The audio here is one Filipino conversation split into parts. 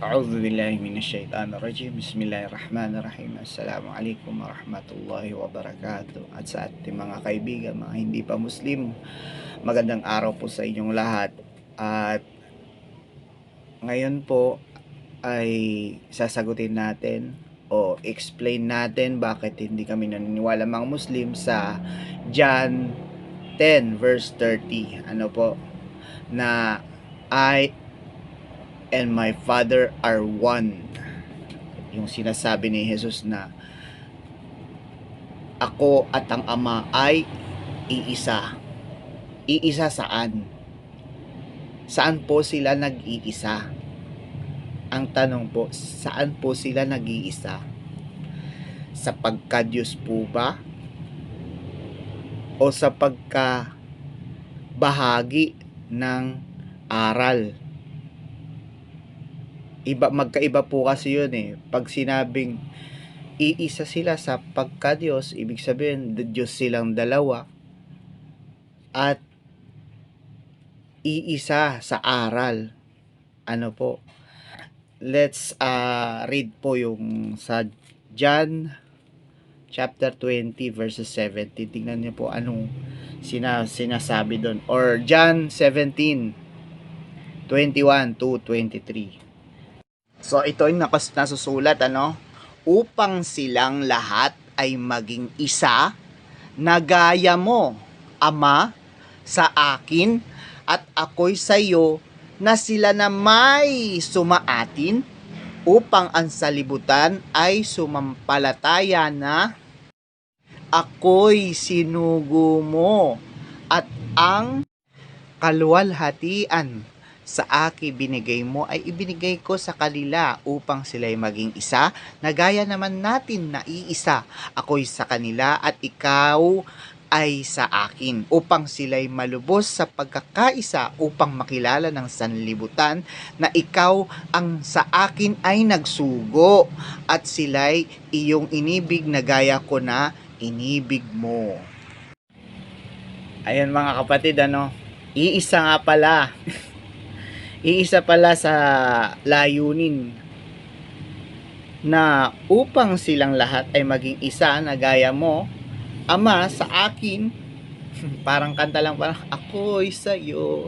A'udhu billahi minasyaitan rajim. Bismillahirrahmanirrahim. Assalamualaikum warahmatullahi wabarakatuh. At sa ating mga kaibigan, mga hindi pa muslim Magandang araw po sa inyong lahat. At ngayon po ay sasagutin natin o explain natin bakit hindi kami naniniwala mga muslim sa John 10 verse 30 ano po? Na I and my Father are one. Yung sinasabi ni Jesus na ako at ang Ama ay iisa. Iisa saan? Saan po sila nag-iisa? Ang tanong po, saan po sila nag-iisa? Sa pagka-Diyos po ba? O sa pagka bahagi ng aral iba magkaiba po kasi yun eh. Pag sinabing iisa sila sa pagka-Diyos, ibig sabihin Diyos silang dalawa at iisa sa aral. Ano po? Let's uh, read po yung sa John chapter 20 verses 17. Tingnan niyo po anong sina, sinasabi doon. Or John 17 21 to 23. So ito yung nakas nasusulat ano, upang silang lahat ay maging isa na gaya mo, Ama, sa akin at ako'y sa iyo na sila na may sumaatin upang ang salibutan ay sumampalataya na ako'y sinugo mo at ang kaluwalhatian sa aki binigay mo ay ibinigay ko sa kanila upang sila'y maging isa na gaya naman natin na iisa. Ako'y sa kanila at ikaw ay sa akin upang sila'y malubos sa pagkakaisa upang makilala ng sanlibutan na ikaw ang sa akin ay nagsugo at sila'y iyong inibig na gaya ko na inibig mo. Ayun mga kapatid ano, iisa nga pala iisa pala sa layunin na upang silang lahat ay maging isa na gaya mo, Ama, sa akin, parang kanta lang parang, ako'y sa'yo,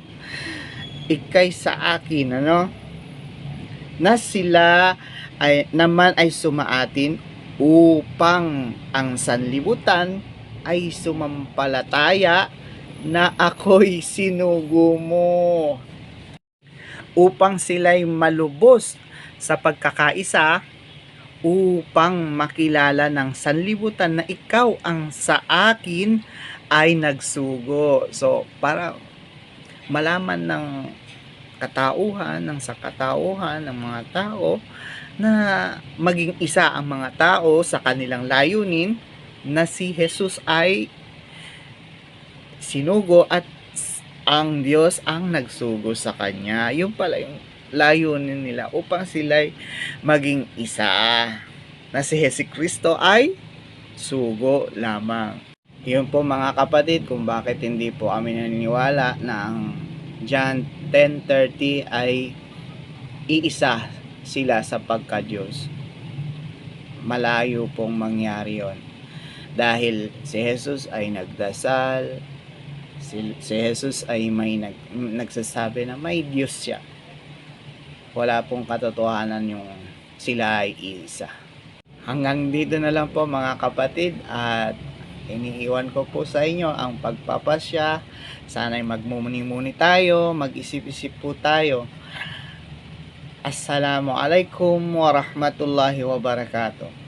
ikay sa akin, ano? Na sila ay, naman ay sumaatin upang ang sanlibutan ay sumampalataya na ako'y sinugo mo upang sila'y malubos sa pagkakaisa upang makilala ng sanlibutan na ikaw ang sa akin ay nagsugo. So, para malaman ng katauhan, ng sakatauhan ng mga tao na maging isa ang mga tao sa kanilang layunin na si Jesus ay sinugo at ang Diyos ang nagsugo sa kanya. Yung pala yung layunin nila upang sila'y maging isa. Na si Hesi Kristo ay sugo lamang. Yun po mga kapatid kung bakit hindi po kami naniniwala na ang John 10.30 ay iisa sila sa pagka-Diyos. Malayo pong mangyari yon Dahil si Jesus ay nagdasal, si, si Jesus ay may nag, nagsasabi na may Diyos siya. Wala pong katotohanan yung sila ay isa. Hanggang dito na lang po mga kapatid at iniiwan ko po sa inyo ang pagpapasya. Sana'y magmumuni-muni tayo, mag-isip-isip po tayo. Assalamualaikum warahmatullahi wabarakatuh.